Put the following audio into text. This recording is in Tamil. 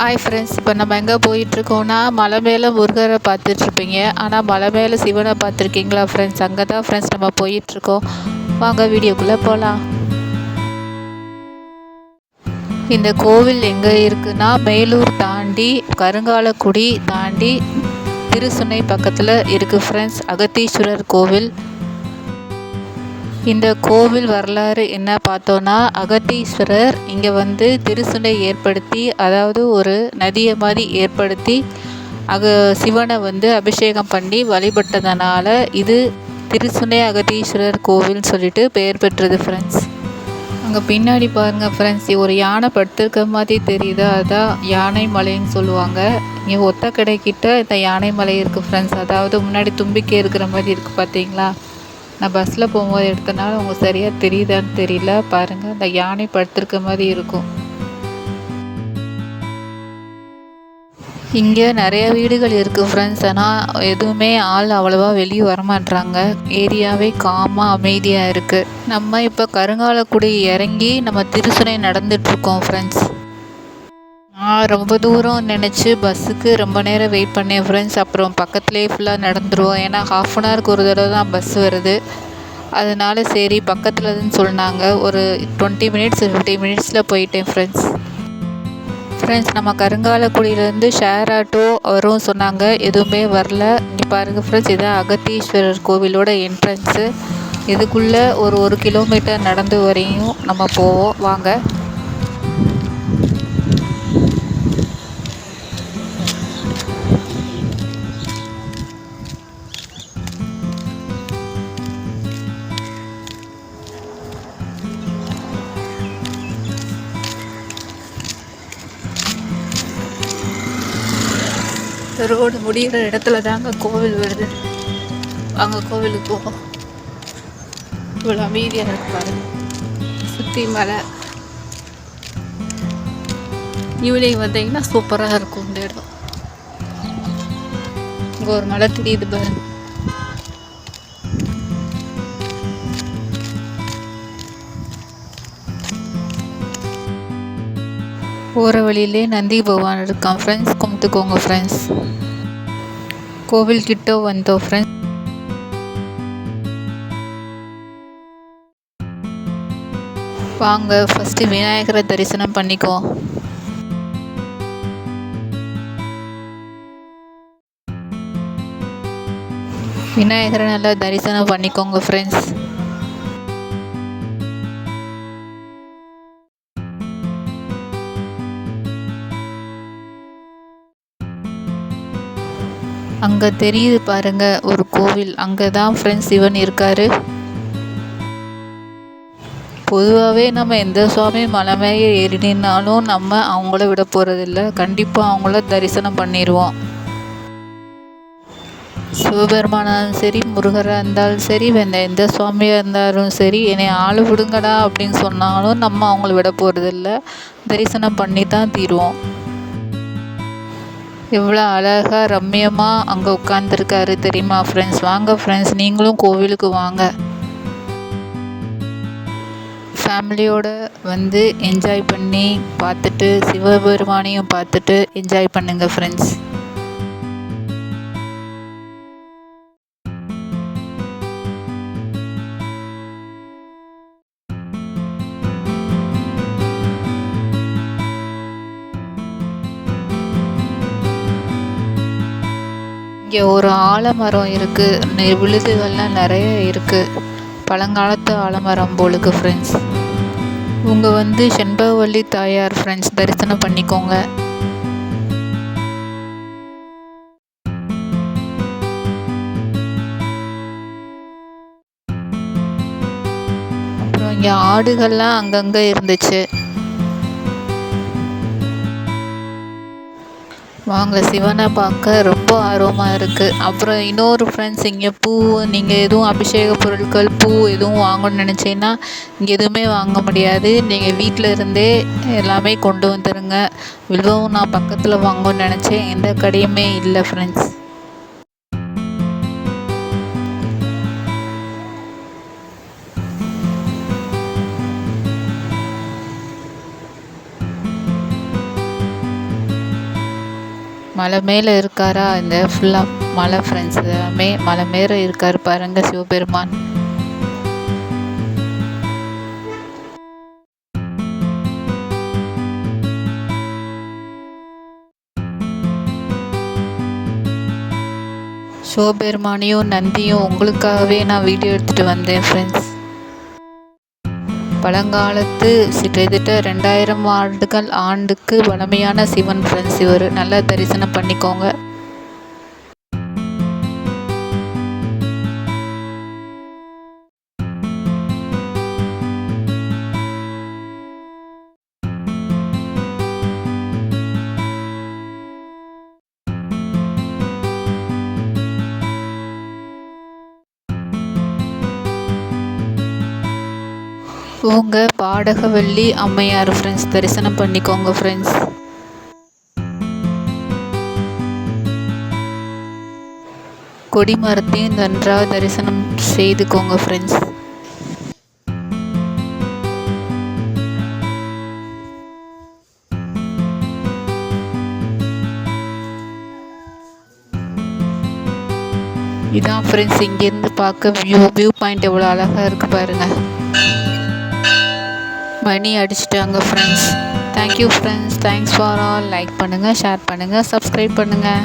ஹாய் ஃப்ரெண்ட்ஸ் இப்போ நம்ம எங்கே போயிட்டுருக்கோன்னா மலை மேலே முருகரை பார்த்துட்ருப்பீங்க ஆனால் மலை மேலே சிவனை பார்த்துருக்கீங்களா ஃப்ரெண்ட்ஸ் அங்கே தான் ஃப்ரெண்ட்ஸ் நம்ம போயிட்டுருக்கோம். வாங்க வீடியோக்குள்ளே போகலாம் இந்த கோவில் எங்கே இருக்குன்னா மேலூர் தாண்டி கருங்காலக்குடி தாண்டி திருசுனை பக்கத்தில் இருக்குது ஃப்ரெண்ட்ஸ் அகத்தீஸ்வரர் கோவில். இந்த கோவில் வரலாறு என்ன பார்த்தோன்னா அகத்தீஸ்வரர் இங்கே வந்து திருசுனை ஏற்படுத்தி அதாவது ஒரு நதியை மாதிரி ஏற்படுத்தி அக சிவனை வந்து அபிஷேகம் பண்ணி வழிபட்டதனால இது திருசுனை அகத்தீஸ்வரர் கோவில்னு சொல்லிட்டு பெயர் பெற்றது ஃப்ரெண்ட்ஸ் அங்கே பின்னாடி பாருங்கள் ஃப்ரெண்ட்ஸ் ஒரு யானை படுத்திருக்க மாதிரி தெரியுது. அதான் யானை மலைன்னு சொல்லுவாங்க. இங்கே ஒத்த கடைக்கிட்ட இந்த யானை மலை இருக்குது ஃப்ரெண்ட்ஸ் அதாவது முன்னாடி தும்பிக்கை இருக்கிற மாதிரி இருக்குது பார்த்தீங்களா நான் பஸ்ஸில் போகும்போது எடுத்தனால உங்களுக்கு சரியாக தெரியுதான்னு தெரியல. பாருங்கள் அந்த யானை படுத்துருக்க மாதிரி இருக்கும். இங்கே நிறைய வீடுகள் இருக்குது ஃப்ரெண்ட்ஸ் ஆனால் எதுவுமே ஆள் அவ்வளோவா வெளியே வரமாட்றாங்க. ஏரியாவே காமாக அமைதியாக இருக்குது நம்ம இப்போ கருங்காலக்குடி இறங்கி நம்ம திருசுனை நடந்துட்டுருக்கோம் ஃப்ரெண்ட்ஸ் ரொம்ப தூரம் நினச்சி பஸ்ஸுக்கு ரொம்ப நேரம் வெயிட் பண்ணேன் ஃப்ரெண்ட்ஸ் அப்புறம் பக்கத்துலேயே ஃபுல்லாக நடந்துருவோம். ஏன்னா ஹாஃப் அன் ஹவருக்கு ஒரு தடவை தான் பஸ் வருது. அதனால சரி பக்கத்துலன்னு சொன்னாங்க. ஒரு டுவெண்ட்டி மினிட்ஸ் ஃபிஃப்டி மினிட்ஸில் போயிட்டேன் ஃப்ரெண்ட்ஸ் ஃப்ரெண்ட்ஸ் நம்ம கருங்காலக்குடியிலேருந்து ஷேர் ஆட்டோ வரும் சொன்னாங்க. எதுவுமே வரல. இங்கே பாருங்கள் ஃப்ரெண்ட்ஸ் இதான் அகத்தீஸ்வரர் கோவிலோட என்ட்ரன்ஸு இதுக்குள்ளே ஒரு ஒரு கிலோமீட்டர் நடந்து வரையும் நம்ம போவோம். வாங்க. ரோடு முடிகிற இடத்துல தாங்க கோவில் வருது. அங்கே கோவிலுக்கு போவோம். இவ்வளோ அமைதியாக இருக்கு பாருங்க. சுற்றி மலை. ஈவினிங் வந்தீங்கன்னா சூப்பராக இருக்கும் இந்த இடம். இங்கே ஒரு மலை தெரியுது பாருங்க. போகிற வழியிலே நந்தி பகவான் இருக்கான். ஃப்ரெண்ட்ஸ் கும்பிட்டுக்கோங்க ஃப்ரெண்ட்ஸ் கோவில் கிட்ட வந்தோம் ஃப்ரெண்ட்ஸ் வாங்க ஃபஸ்ட்டு விநாயகரை தரிசனம் பண்ணிக்கோ விநாயகரை நல்லா தரிசனம் பண்ணிக்கோங்க ஃப்ரெண்ட்ஸ் அங்கே தெரியுது பாருங்க ஒரு கோவில். அங்கே தான் ஃப்ரெண்ட்ஸ் சிவன் இருக்காரு. பொதுவாகவே நம்ம எந்த சுவாமி மலை மேலே ஏறினாலும் நம்ம அவங்கள விட போகிறதில்ல கண்டிப்பாக அவங்கள தரிசனம் பண்ணிடுவோம் சிவபெருமானாலும் சரி முருகராக இருந்தாலும் சரி எந்த எந்த சுவாமியாக இருந்தாலும் சரி என்னை ஆள் விடுங்கடா அப்படின்னு சொன்னாலும் நம்ம அவங்கள விட போகிறதில்ல தரிசனம் பண்ணி தான் தீருவோம். எவ்வளோ அழகாக ரம்மியமாக அங்கே உட்காந்துருக்காரு தெரியுமா ஃப்ரெண்ட்ஸ் வாங்க ஃப்ரெண்ட்ஸ் நீங்களும் கோவிலுக்கு வாங்க. ஃபேமிலியோடு வந்து என்ஜாய் பண்ணி பார்த்துட்டு சிவபெருமானையும் பார்த்துட்டு என்ஜாய் பண்ணுங்கள் ஃப்ரெண்ட்ஸ் இங்கே ஒரு ஆலமரம் இருக்குது விழுதுகள்லாம் நிறைய இருக்குது பழங்காலத்து ஆலமரம் போலுக்கு ஃப்ரெண்ட்ஸ் உங்கள் வந்து செண்பகவல்லி தாயார் ஃப்ரெண்ட்ஸ் தரிசனம் பண்ணிக்கோங்க. அப்புறம் இங்கே ஆடுகள்லாம் அங்கங்கே இருந்துச்சு. வாங்க சிவனை பார்க்க ரொம்ப ஆர்வமாக இருக்குது அப்புறம் இன்னொரு ஃப்ரெண்ட்ஸ் இங்கே பூ நீங்கள் எதுவும் அபிஷேக பொருட்கள் பூ எதுவும் வாங்கணும்னு நினச்சிங்கன்னா இங்கே எதுவுமே வாங்க முடியாது. நீங்கள் வீட்டில் இருந்தே எல்லாமே கொண்டு வந்துடுங்க வில்வம் நான் பக்கத்தில் வாங்கணும்னு நினச்சேன். எந்த கடையுமே இல்லை ஃப்ரெண்ட்ஸ் மலை மேலே இருக்காரா? இந்த ஃபுல்லாக மலை ஃப்ரெண்ட்ஸ் எல்லாமே மலை மேலே இருக்கார் பாருங்க சிவபெருமான். சிவபெருமானையும் நந்தியும் உங்களுக்காகவே நான் வீடியோ எடுத்துகிட்டு வந்தேன் ஃப்ரெண்ட்ஸ் பழங்காலத்து கிட்டத்தட்ட ரெண்டாயிரம் ஆண்டுகள் ஆண்டுக்கு வளமையான சிவன் ஃப்ரெண்ட்ஸ் இவர். நல்லா தரிசனம் பண்ணிக்கோங்க. இவங்க பாடகவல்லி அம்மையார் ஃப்ரெண்ட்ஸ் தரிசனம் பண்ணிக்கோங்க ஃப்ரெண்ட்ஸ் கொடிமரத்தையும் நன்றாக தரிசனம் செய்துக்கோங்க ஃப்ரெண்ட்ஸ் இதான் ஃப்ரெண்ட்ஸ் இங்கேருந்து பார்க்க வியூ வியூ பாயிண்ட் எவ்வளோ அழகாக இருக்குது பாருங்கள் மணி அடிச்சிட்டாங்க friends thank you friends thanks for all like பண்ணுங்கள் ஷேர் பண்ணுங்கள் சப்ஸ்கிரைப் பண்ணுங்கள்